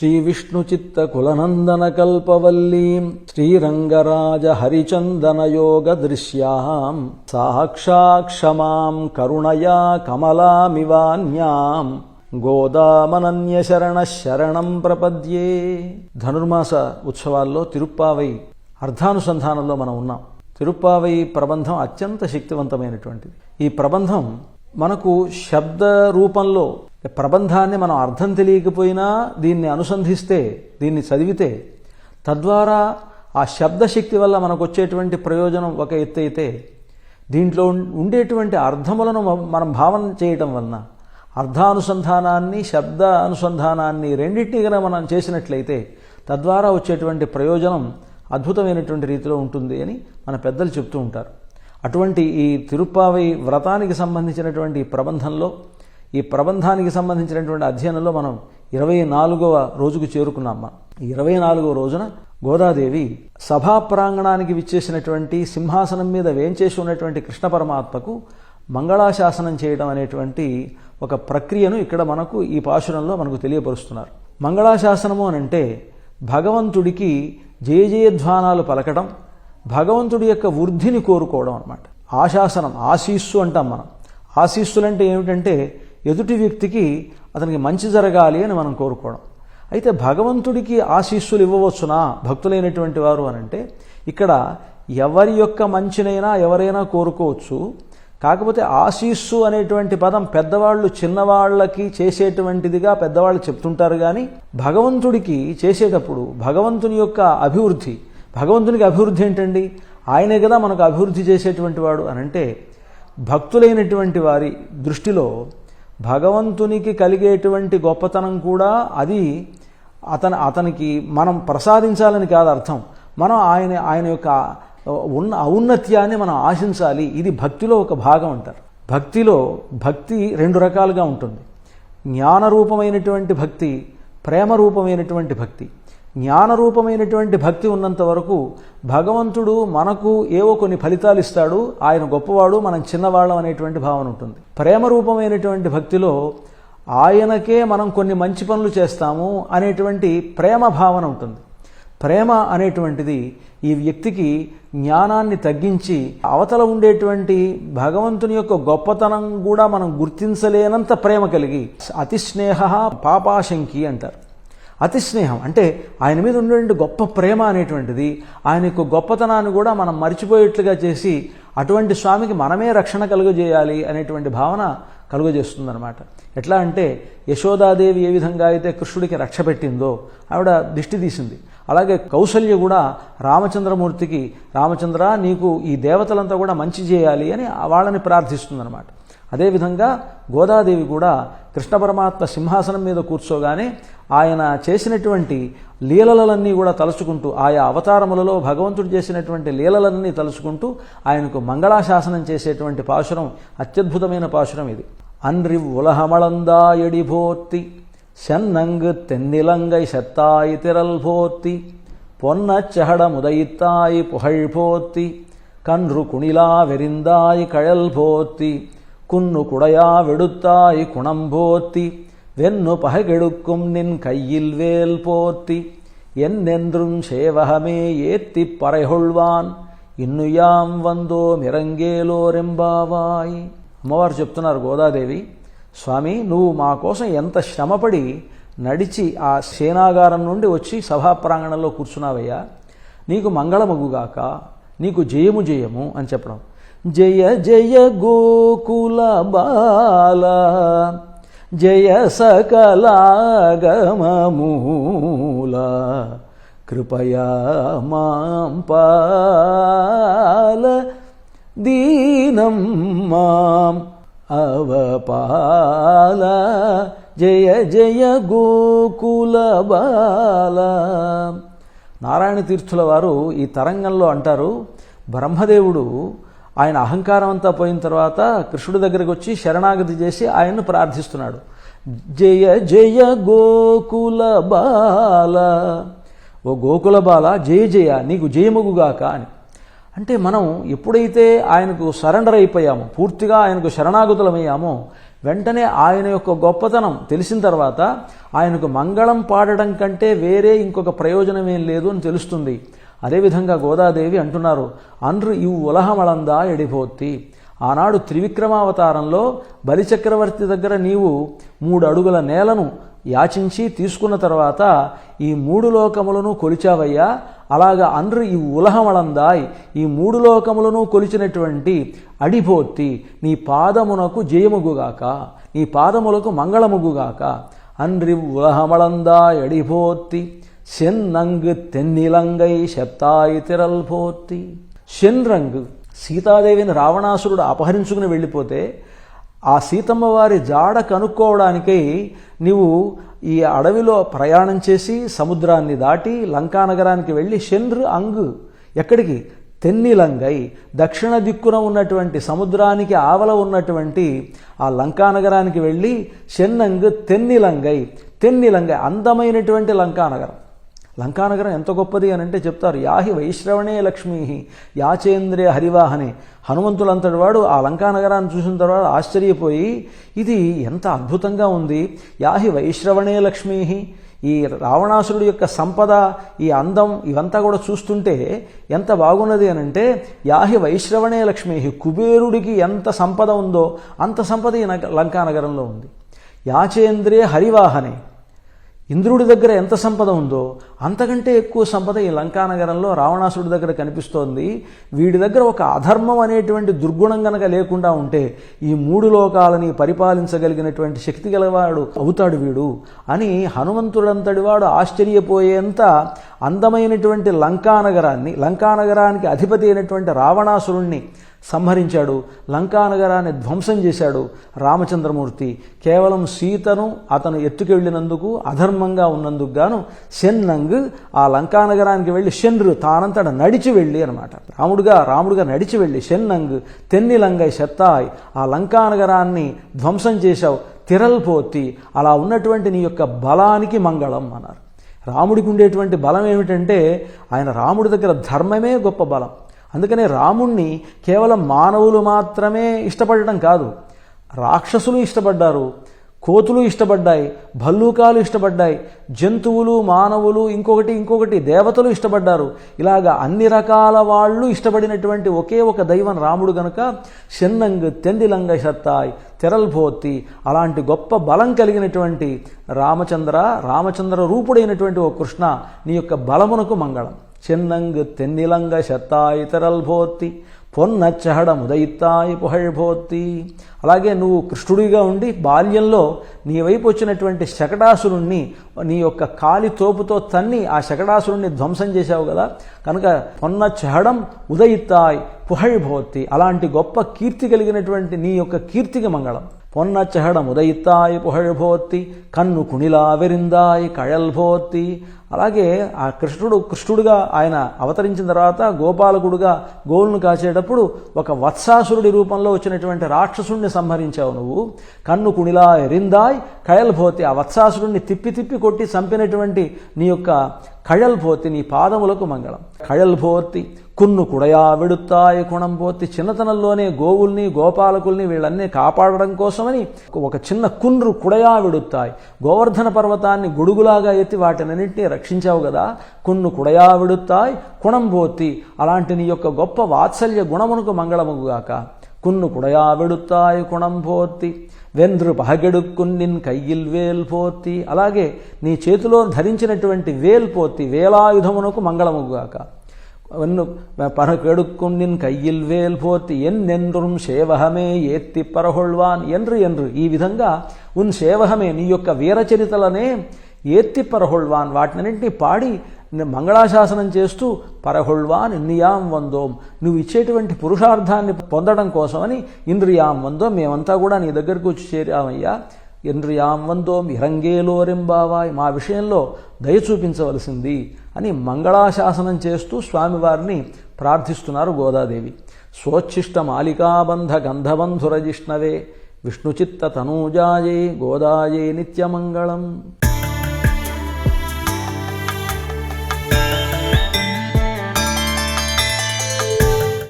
श्रीविष्णुचित्तकुलनन्दनकल्पवल्लीम् श्रीरङ्गराजहरिचन्दनयोगदृश्याम् साक्षाक्षमाम् करुणया कमलामिवान्याम् గోదామనన్యశరణ శరణం ప్రపద్యే ధనుర్మాస ఉత్సవాల్లో తిరుప్పావై అర్ధానుసంధానంలో మనం ఉన్నాం తిరుప్పావై ప్రబంధం అత్యంత శక్తివంతమైనటువంటిది ఈ ప్రబంధం మనకు శబ్ద రూపంలో ప్రబంధాన్ని మనం అర్థం తెలియకపోయినా దీన్ని అనుసంధిస్తే దీన్ని చదివితే తద్వారా ఆ శబ్దశక్తి వల్ల మనకు వచ్చేటువంటి ప్రయోజనం ఒక ఎత్తు అయితే దీంట్లో ఉండేటువంటి అర్థములను మనం భావన చేయటం వలన అర్థానుసంధానాన్ని శబ్ద అనుసంధానాన్ని రెండింటినీ కనుక మనం చేసినట్లయితే తద్వారా వచ్చేటువంటి ప్రయోజనం అద్భుతమైనటువంటి రీతిలో ఉంటుంది అని మన పెద్దలు చెప్తూ ఉంటారు. అటువంటి ఈ తిరుప్పావై వ్రతానికి సంబంధించినటువంటి ప్రబంధంలో ఈ ప్రబంధానికి సంబంధించినటువంటి అధ్యయనంలో మనం ఇరవై నాలుగవ రోజుకు చేరుకున్నాం మనం. ఈ ఇరవై నాలుగవ రోజున గోదాదేవి సభా ప్రాంగణానికి విచ్చేసినటువంటి సింహాసనం మీద వేంచేసి ఉన్నటువంటి కృష్ణ పరమాత్మకు మంగళాశాసనం చేయడం అనేటువంటి ఒక ప్రక్రియను ఇక్కడ మనకు ఈ పాశురంలో మనకు తెలియపరుస్తున్నారు. మంగళాశాసనము అని అంటే భగవంతుడికి జయ జయధ్వానాలు పలకడం భగవంతుడి యొక్క వృద్ధిని కోరుకోవడం అనమాట ఆశాసనం ఆశీస్సు అంటాం మనం. ఆశీస్సులంటే ఏమిటంటే ఎదుటి వ్యక్తికి అతనికి మంచి జరగాలి అని మనం కోరుకోవడం. అయితే భగవంతుడికి ఆశీస్సులు ఇవ్వవచ్చునా? భక్తులైనటువంటి వారు అనంటే ఇక్కడ ఎవరి యొక్క మంచినైనా ఎవరైనా కోరుకోవచ్చు. కాకపోతే ఆశీస్సు అనేటువంటి పదం పెద్దవాళ్ళు చిన్నవాళ్ళకి చేసేటువంటిదిగా పెద్దవాళ్ళు చెప్తుంటారు కానీ భగవంతుడికి చేసేటప్పుడు భగవంతుని యొక్క అభివృద్ధి భగవంతునికి అభివృద్ధి ఏంటండి? ఆయనే కదా మనకు అభివృద్ధి చేసేటువంటి వాడు అనంటే భక్తులైనటువంటి వారి దృష్టిలో భగవంతునికి కలిగేటువంటి గొప్పతనం కూడా అది అతని అతనికి మనం ప్రసాదించాలని కాదు అర్థం. మనం ఆయన ఆయన యొక్క ఉన్న ఔన్నత్యాన్ని మనం ఆశించాలి. ఇది భక్తిలో ఒక భాగం అంటారు. భక్తిలో భక్తి రెండు రకాలుగా ఉంటుంది. జ్ఞానరూపమైనటువంటి భక్తి ప్రేమ రూపమైనటువంటి భక్తి. జ్ఞానరూపమైనటువంటి భక్తి ఉన్నంత వరకు భగవంతుడు మనకు ఏవో కొన్ని ఫలితాలు ఇస్తాడు. ఆయన గొప్పవాడు మనం చిన్నవాళ్ళం అనేటువంటి భావన ఉంటుంది. ప్రేమ రూపమైనటువంటి భక్తిలో ఆయనకే మనం కొన్ని మంచి పనులు చేస్తాము అనేటువంటి ప్రేమ భావన ఉంటుంది. ప్రేమ అనేటువంటిది ఈ వ్యక్తికి జ్ఞానాన్ని తగ్గించి అవతల ఉండేటువంటి భగవంతుని యొక్క గొప్పతనం కూడా మనం గుర్తించలేనంత ప్రేమ కలిగి అతి స్నేహ పాపాశంకి అంటారు. అతి స్నేహం. అంటే ఆయన మీద ఉన్నటువంటి గొప్ప ప్రేమ అనేటువంటిది ఆయన యొక్క గొప్పతనాన్ని కూడా మనం మర్చిపోయేట్లుగా చేసి అటువంటి స్వామికి మనమే రక్షణ కలుగజేయాలి అనేటువంటి భావన కలుగజేస్తుందనమాట ఎట్లా అంటే యశోదాదేవి ఏ విధంగా అయితే కృష్ణుడికి రక్ష పెట్టిందో ఆవిడ దిష్టి తీసింది. అలాగే కౌసల్య కూడా రామచంద్రమూర్తికి రామచంద్ర నీకు ఈ దేవతలంతా కూడా మంచి చేయాలి అని వాళ్ళని ప్రార్థిస్తుందనమాట అదేవిధంగా గోదాదేవి కూడా కృష్ణ పరమాత్మ సింహాసనం మీద కూర్చోగానే ఆయన చేసినటువంటి లీలలన్నీ కూడా తలుచుకుంటూ ఆయా అవతారములలో భగవంతుడు చేసినటువంటి లీలలన్నీ తలుచుకుంటూ ఆయనకు మంగళాశాసనం చేసేటువంటి పాశురం అత్యద్భుతమైన పాశురం ఇది అన్రి ఉలహమళందా ఎడిభోర్తి சென்னங்கு தென்னிலங்கை செத்தாய் திரள் போர்த்தி பொன்னச் செஹட முதைத்தாய் புகழ் போர்த்தி கன்று குணிலா வெறிந்தாய் கழல் போர்த்தி కున్ను కుడయా వెడుతాయి കുണംപോത്തി వెన్ను పహగెడుక్కుం నిన్ కయ్యిల్ వేల్పోత్తి ఎన్నెంద్రుం എന്നെന്തും ఏత్తి ഏത്തി ఇన్ను ఇన్నుయాం వందో మిరంగేలోరెంబావాయ్. అమ్మవారు చెప్తున్నారు గోదాదేవి స్వామి నువ్వు మా కోసం ఎంత శ్రమపడి నడిచి ఆ సేనాగారం నుండి వచ్చి సభా ప్రాంగణంలో కూర్చున్నావయ్యా. నీకు మంగళమగుగాక నీకు జయము జయము అని చెప్పడం. జయ జయ గోకుల బాల జయ సకలాగమూల కృపయా మాం పాల దీనం మాం అవపాల జయ జయ గోకుల బాల. నారాయణ తీర్థుల వారు ఈ తరంగంలో అంటారు బ్రహ్మదేవుడు ఆయన అహంకారం అంతా పోయిన తర్వాత కృష్ణుడి దగ్గరకు వచ్చి శరణాగతి చేసి ఆయన్ను ప్రార్థిస్తున్నాడు. జయ జయ గోకుల బాల. ఓ గోకుల బాల జయ జయ నీకు జయముగుగాక అని. అంటే మనం ఎప్పుడైతే ఆయనకు సరెండర్ అయిపోయామో పూర్తిగా ఆయనకు శరణాగతులమయ్యామో వెంటనే ఆయన యొక్క గొప్పతనం తెలిసిన తర్వాత ఆయనకు మంగళం పాడడం కంటే వేరే ఇంకొక ప్రయోజనం ఏం లేదు అని తెలుస్తుంది. అదేవిధంగా గోదాదేవి అంటున్నారు అండ్రు ఇవు ఉలహమళందా ఎడిపోత్తి ఆనాడు త్రివిక్రమావతారంలో బలిచక్రవర్తి దగ్గర నీవు మూడు అడుగుల నేలను యాచించి తీసుకున్న తర్వాత ఈ మూడు లోకములను కొలిచావయ్యా. అలాగా అండ్రు ఈ ఉలహమళందాయ్ ఈ మూడు లోకములను కొలిచినటువంటి అడిభోత్తి నీ పాదమునకు జయముగుగాక. నీ పాదములకు మంగళముగుగాక. అండ్రి ఉలహమళందాయ్ ఎడిపోత్తి செந்நங்கு தென்னிலங்கை శబ్దాయి తిరల్ పోర్తి షెన్రంగ్ సీతాదేవిని రావణాసురుడు అపహరించుకుని వెళ్ళిపోతే ఆ సీతమ్మ వారి జాడ కనుక్కోవడానికై నీవు ఈ అడవిలో ప్రయాణం చేసి సముద్రాన్ని దాటి లంకానగరానికి వెళ్ళి షెన్రు అంగ్ ఎక్కడికి? తెన్నిలంగై. దక్షిణ దిక్కున ఉన్నటువంటి సముద్రానికి ఆవల ఉన్నటువంటి ఆ లంకానగరానికి వెళ్ళి షెన్నంగ్ తెన్నిలంగై. తెన్నిలంగై అందమైనటువంటి లంకానగరం లంకానగరం ఎంత గొప్పది అని అంటే చెప్తారు. యాహి వైశ్రవణే లక్ష్మీ యాచేంద్రియ హరివాహనే. హనుమంతులంతటి వాడు ఆ లంకానగరాన్ని చూసిన తర్వాత ఆశ్చర్యపోయి ఇది ఎంత అద్భుతంగా ఉంది. యాహి వైశ్రవణే లక్ష్మీ ఈ రావణాసురుడి యొక్క సంపద ఈ అందం ఇవంతా కూడా చూస్తుంటే ఎంత బాగున్నది అని అంటే యాహి వైశ్రవణే లక్ష్మీహి కుబేరుడికి ఎంత సంపద ఉందో అంత సంపద ఈ నగ లంకానగరంలో ఉంది. యాచేంద్రియ హరివాహనే. ఇంద్రుడి దగ్గర ఎంత సంపద ఉందో అంతకంటే ఎక్కువ సంపద ఈ లంకానగరంలో రావణాసుడి దగ్గర కనిపిస్తోంది. వీడి దగ్గర ఒక అధర్మం అనేటువంటి దుర్గుణం గనక లేకుండా ఉంటే ఈ మూడు లోకాలని పరిపాలించగలిగినటువంటి శక్తి గలవాడు అవుతాడు వీడు. అని హనుమంతుడంతటి వాడు ఆశ్చర్యపోయేంత అందమైనటువంటి లంకానగరాన్ని లంకానగరానికి అధిపతి అయినటువంటి రావణాసురుణ్ణి సంహరించాడు. లంకానగరాన్ని ధ్వంసం చేశాడు రామచంద్రమూర్తి. కేవలం సీతను అతను ఎత్తుకెళ్ళినందుకు అధర్మంగా ఉన్నందుకు గాను షెన్నంగ్ ఆ లంకానగరానికి వెళ్ళి షెన్రు తానంతట నడిచి వెళ్ళి అనమాట రాముడుగా రాముడుగా నడిచి వెళ్ళి షెన్నంగ్ తెన్నిలంగై శత్తాయ్ ఆ లంకానగరాన్ని ధ్వంసం చేశావు తిరల్పోతి అలా ఉన్నటువంటి నీ యొక్క బలానికి మంగళం అన్నారు. రాముడికి ఉండేటువంటి బలం ఏమిటంటే ఆయన రాముడి దగ్గర ధర్మమే గొప్ప బలం. అందుకనే రాముణ్ణి కేవలం మానవులు మాత్రమే ఇష్టపడటం కాదు రాక్షసులు ఇష్టపడ్డారు. కోతులు ఇష్టపడ్డాయి భల్లూకాలు ఇష్టపడ్డాయి జంతువులు మానవులు ఇంకొకటి ఇంకొకటి దేవతలు ఇష్టపడ్డారు. ఇలాగా అన్ని రకాల వాళ్ళు ఇష్టపడినటువంటి ఒకే ఒక దైవం రాముడు గనుక షెన్నంగ్ తెందిలంగ సత్తాయ్ తెరల్భోత్తి అలాంటి గొప్ప బలం కలిగినటువంటి రామచంద్ర రామచంద్ర రూపుడైనటువంటి ఓ కృష్ణ నీ యొక్క బలమునకు మంగళం. చెన్నంగ్ తెన్నిలంగ శత్తాయి తెరల్భోత్తి. పొన్నచ్చహడ ముదయిత్తాయి పుహళ్భోత్తి అలాగే నువ్వు కృష్ణుడిగా ఉండి బాల్యంలో నీ వైపు వచ్చినటువంటి శకటాసురుణ్ణి నీ యొక్క కాలి తోపుతో తన్ని ఆ శకటాసురుణ్ణి ధ్వంసం చేశావు కదా. కనుక పొన్న చహడం ఉదయిత్తాయ్ పుహళ్భోత్తి అలాంటి గొప్ప కీర్తి కలిగినటువంటి నీ యొక్క కీర్తికి మంగళం. పొన్న చహడం ఉదయిత్తాయ్ పుహళ్భోత్తి కన్ను కుణిలా వెరిందాయ్ కళల్భోత్తి అలాగే ఆ కృష్ణుడు కృష్ణుడుగా ఆయన అవతరించిన తర్వాత గోపాలకుడుగా గోవులను కాచేటప్పుడు ఒక వత్సాసురుడి రూపంలో వచ్చినటువంటి రాక్షసుడిని సంహరించావు నువ్వు. కన్ను కుణిలా ఎరిందాయ్ కయల్భోతి ఆ వత్సాసురుడిని తిప్పి తిప్పి కొట్టి చంపినటువంటి నీ యొక్క కళల్భోతి నీ పాదములకు మంగళం. కళల్భోతి కున్ను కుడయా వెడుతాయి కుణం పోతి చిన్నతనంలోనే గోవుల్ని గోపాలకుల్ని వీళ్ళన్నీ కాపాడడం కోసమని ఒక చిన్న కున్రు కుడయా విడుతాయి గోవర్ధన పర్వతాన్ని గొడుగులాగా ఎత్తి వాటినన్నింటినీ రక్షించావు కదా. కున్ను కుడయా విడుతాయి కుణం పోతి. అలాంటి నీ యొక్క గొప్ప వాత్సల్య గుణమునకు మంగళముగాక. కున్ను కుడయా కుణం పోతి వెంద్రు పహగెడుక్కున్నిన్ కయ్యిల్ వేల్ పోర్తి. అలాగే నీ చేతిలో ధరించినటువంటి వేల్ పోర్తి వేలాయుధమునకు మంగళముగాక వెన్ను పరకెడుక్కున్నిన్ కయ్యిల్ వేల్ పోర్తి. ఎన్నెన్రుం సేవహమే ఏత్తి పరహొళ్వాన్. ఎన్రు ఎన్రు ఈ విధంగా ఉన్ సేవహమే నీ యొక్క వీరచరితలనే ఏత్తి పరహొళ్వాన్. వాటినన్నింటినీ పాడి మంగళాశాసనం చేస్తూ పరహుళ్వా నిన్నయాం వందోం. నువ్వు ఇచ్చేటువంటి పురుషార్థాన్ని పొందడం కోసమని ఇంద్రియాం వందోం. మేమంతా కూడా నీ దగ్గరకు వచ్చి చేరామయ్యా. ఇంద్రియాం వందోం ఇరంగేలోరింబావాయ్ మా విషయంలో దయ చూపించవలసింది అని మంగళాశాసనం చేస్తూ స్వామివారిని ప్రార్థిస్తున్నారు గోదాదేవి. స్వోచ్ఛిష్ట మాలికాబంధ గంధబంధురజిష్ణవే విష్ణుచిత్త తనూజాయే గోదాయే నిత్యమంగళం.